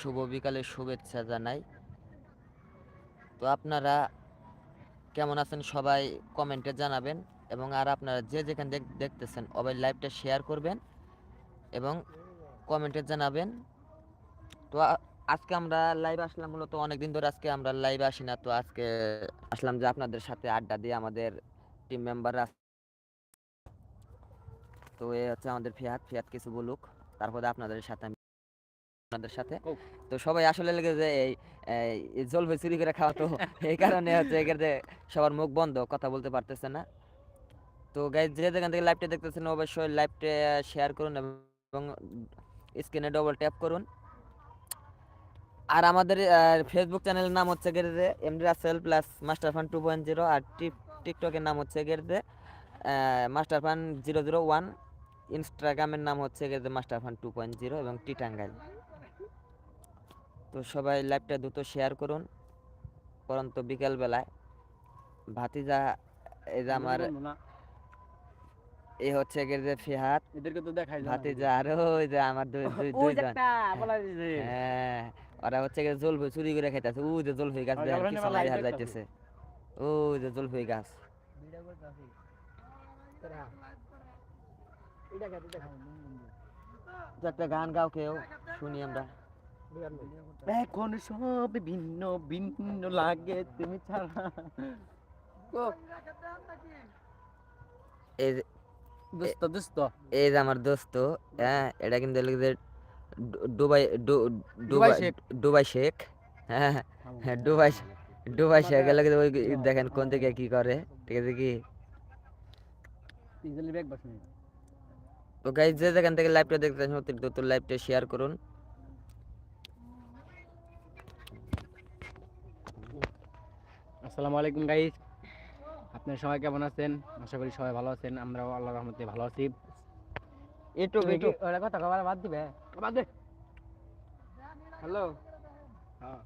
শুভ বিকালের শুভেচ্ছা জানাই। তো আপনারা কেমন আছেন সবাই কমেন্টে জানাবেন এবং আর আপনারা যে যেখানে দেখতেছেন সবাই লাইভটা শেয়ার করবেন এবং কমেন্টে জানাবেন। তো আজকে আমরা লাইভ আসলাম মূলত অনেকদিন ধরে আজকে আমরা লাইভ আসি না, তো আজকে আসলাম যে আপনাদের সাথে আড্ডা দিয়ে আমাদের টিম মেম্বাররা তো এ হচ্ছে আমাদের ফিয়াত ফিয়াত কিছু বলুক, তারপরে আপনাদের সাথে আপনাদের সাথে। তো সবাই আসলে লেগে যে এই জলপাই চুরি করে খাওয়া তো এই কারণে হচ্ছে এখানে সবার মুখ বন্ধ কথা বলতে পারতেছে না। তো গাইজ যে যেখান থেকে লাইভটা দেখতেছেন অবশ্যই লাইভটা শেয়ার করুন এবং স্ক্রিনে ডবল ট্যাপ করুন। আর আমাদের ফেসবুক চ্যানেলের নাম হচ্ছে Gere MD Rasel plus master fun two point zero আর টিক টিকটকের নাম হচ্ছে Gere master fun zero zero one ইনস্টাগ্রামের নাম হচ্ছে Gere master fun two point zero এবং টিটাঙ্গাইল তো সবাই লাইভটা দ্রুত শেয়ার করুন। পরন্ত বিকেল বেলায় ভাতিজা এই যে আমার এই হচ্ছে গেরে যে ফিহাত এদেরকে তো দেখাই ভাতিজা আর ওই যে আমার দুই দুই বলা দিছে। হ্যাঁ ওরা হচ্ছে গিয়ে জলফই চুরি করে খাইতেছে। ওই যে জলফই গাছ আর কি দেখা দেখতাছে। যাইতেছে। ওই যে জলফই গাছ। তো একটা গান গাও কেউ শুনি আমরা। এখন সব ভিন্ন ভিন্ন লাগে তুমি ছাড়া। এই যে দোস্ত দোস্ত। এই যে আমার দোস্ত হ্যাঁ এটা কিন্তু হলো যে ডু- দুবাই ডু- দুবাই দুবাই শেখ। হ্যাঁ হ্যাঁ দুবাই দুবাই শেখ ওই দেখেন কোন থেকে কি করে ঠিক আছে কি? তো গাইজ যে যেখান থেকে লাইভটা দেখতেছেন অতি দ্রুত লাইভটা শেয়ার করুন। আসসালামু আলাইকুম গাইস আপনারা সবাই কেমন আছেন? আশা করি সবাই ভালো আছেন। আমরাও আল্লাহর রহমতে ভালো আছি। একটু একটু ওরা কথা কবার বাদ দিবে? বাদ দে। হ্যালো। হ্যাঁ।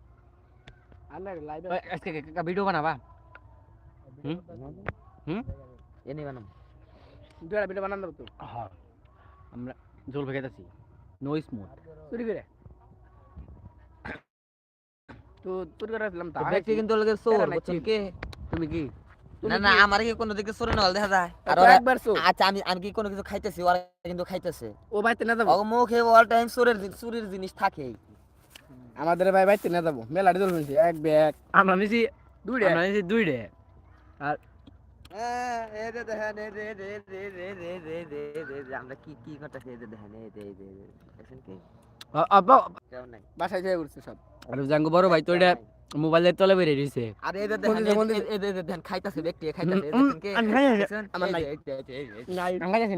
আন্নার লাইভ আজকে ভিডিও বানাবা? হুম? হুম? এনে বানাম। দুটা ভিডিও বানান দেবো তো। হ্যাঁ। আমরা জল ভেগেতেছি নো স্মুথ চুরি করে। তো তোর ব্যক্তি কিন্তু লাগে সোর কি তুমি কি না না আমার কি কোনো দিকে নল দেখা যায় আর একবার সো আচ্ছা আমি আমি কি কোনো কিছু খাইতেছি ওরা কিন্তু খাইতেছে ও বাইতে না যাব ও মুখে অল টাইম জিনিস থাকে আমাদের ভাই না মেলা ডিজল নিছি এক ব্যাগ আমরা নিছি দুইটা আমরা নিছি দুইটা আর আমরা কি কি বাসায় যাই উঠছে সব আর জাঙ্গু বড় ভাই তো এটা মোবাইলের তলে বেরিয়ে দিছে আর এই দেখেন এই দেখেন খাইতাছে ব্যক্তি খাইতাছে আমার নাই খাইতাছে